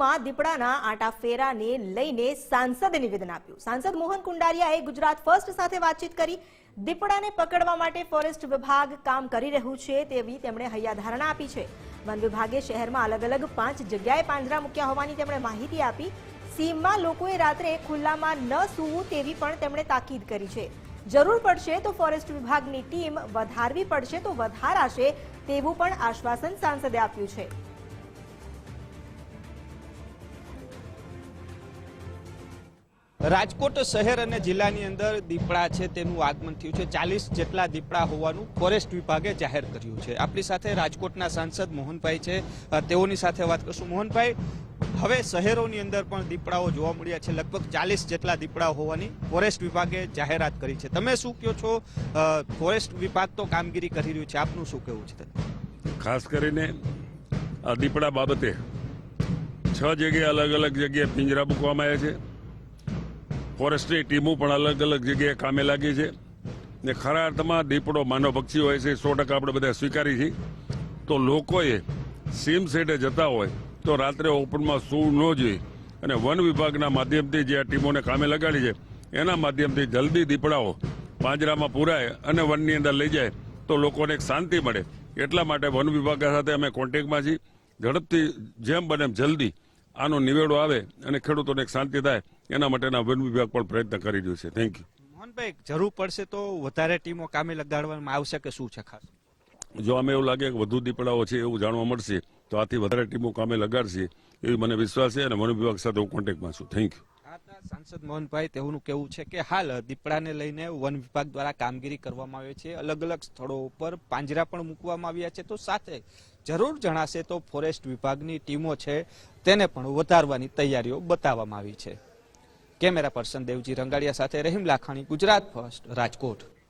માં દીપડાના આટાફેરાને લઈને સાંસદે નિવેદન આપ્યું. સાંસદ મોહન કુંડારિયાએ ગુજરાત ફર્સ્ટ સાથે વાતચીત કરી દીપડાને પકડવા માટે ફોરેસ્ટ વિભાગ કામ કરી રહ્યું છે તેવી તેમણે હૈયાધારણા આપી છે. વન વિભાગે શહેરમાં અલગ અલગ પાંચ જગ્યાએ પાંજરા મૂક્યા હોવાની તેમણે માહિતી આપી. સીમમાં લોકોએ રાત્રે ખુલ્લામાં ન સૂવું તેવી પણ તેમણે તાકીદ કરી છે. જરૂર પડશે તો ફોરેસ્ટ વિભાગની ટીમ વધારવી પડશે તો વધારાશે તેવું પણ આશ્વાસન સાંસદે આપ્યું છે. રાજકોટ શહેર અને જિલ્લાની અંદર દીપડા છે તેનું આગમન થયું છે. ચાલીસ જેટલા દીપડા હોવાનું ફોરેસ્ટ વિભાગે જાહેર કર્યું છે. આપણી સાથે રાજકોટના સાંસદ મોહનભાઈ છે. તેઓની સાથે વાત કરશું. મોહનભાઈ, હવે શહેરોની અંદર પણ દીપડાઓ જોવા મળ્યા છે. લગભગ ચાલીસ જેટલા દીપડા હોવાની ફોરેસ્ટ વિભાગે જાહેરાત કરી છે. તમે શું કહો છો? ફોરેસ્ટ વિભાગ તો કામગીરી કરી રહ્યું છે. આપનું શું કહેવું છે? ખાસ કરીને દીપડા બાબતે છ જગ્યાએ અલગ અલગ જગ્યાએ પિંજરા મૂકવામાં આવ્યા છે. ફોરેસ્ટની ટીમો પણ અલગ અલગ જગ્યાએ કામે લાગી છે. ને ખરા અર્થમાં દીપડો માનવ પક્ષી હોય છે સો ટકા આપણે બધા સ્વીકારી છીએ. તો લોકોએ સીમ સેટે જતા હોય, તો રાત્રે ઓપનમાં સૂવું ન જોઈએ. અને વન વિભાગના માધ્યમથી જે આ ટીમોને કામે લગાડી છે, એના માધ્યમથી જલ્દી દીપડાઓ પાંજરામાં પૂરાય અને વનની અંદર લઈ જાય, તો લોકોને શાંતિ મળે. એટલા માટે વન વિભાગ સાથે અમે કોન્ટેક્ટમાં છીએ. ઝડપથી જેમ બને જલ્દી આનો નિવેડો આવે અને ખેડૂતોને શાંતિ થાય એના માટેના વન વિભાગ પણ પ્રયત્ન કરી રહ્યું છે. થેન્ક યુ મોહનભાઈ જરૂર પડશે તો વધારે ટીમો કામે લગાડવામાં આવશે કે શું છે ખાસ? જો અમે એવું લાગે કે વધુ દીપડાઓ છે એવું જાણવા મળશે તો આથી વધારે ટીમો કામે લગાડશે એવી મને વિશ્વાસ છે અને વન વિભાગ સાથે હું કોન્ટેક્ટમાં છું. થેન્ક યુ સાંસદ મોહનભાઈ, તેઓનું કેવું છે કે હાલ દીપડાને લઈને વન વિભાગ દ્વારા કામગીરી કરવામાં આવે છે. અલગ અલગ સ્થળો ઉપર પાંજરા પણ મૂકવામાં આવ્યા છે. તો સાથે જરૂર જણાશે તો ફોરેસ્ટ વિભાગની ટીમો છે, તેને પણ વધારવાની તૈયારીઓ બતાવવામાં આવી છે. કેમેરા પર્સન દેવજી રંગાડિયા સાથે રહીમ લાખાણી, ગુજરાત ફર્સ્ટ, રાજકોટ.